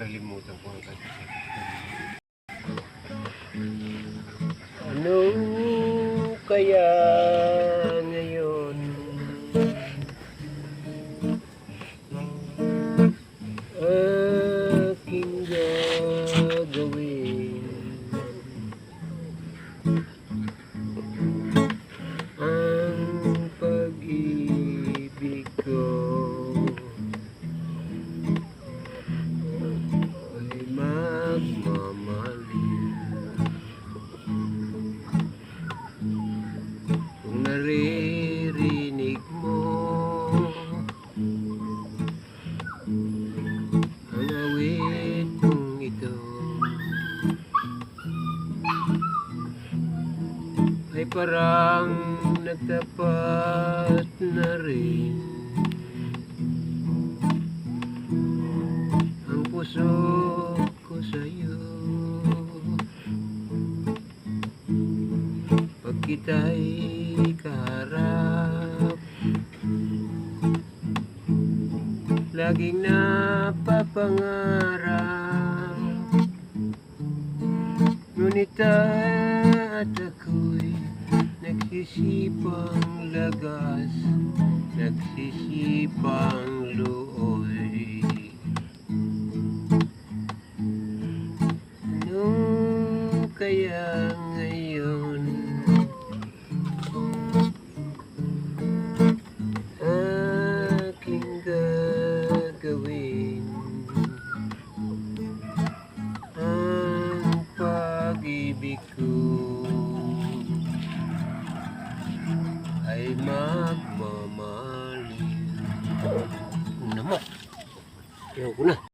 nakakalimutan ko ang kanta. Ano kaya ngayon? Aking gagawin ay parang nagtapat na rin. Ang puso ko sa'yo. Pag kita'y kaharap laging napapangarap. Ngunit at ako'y nagsisipang lagas nagsisipang looy ano kaya magmamahal naman ayaw ko na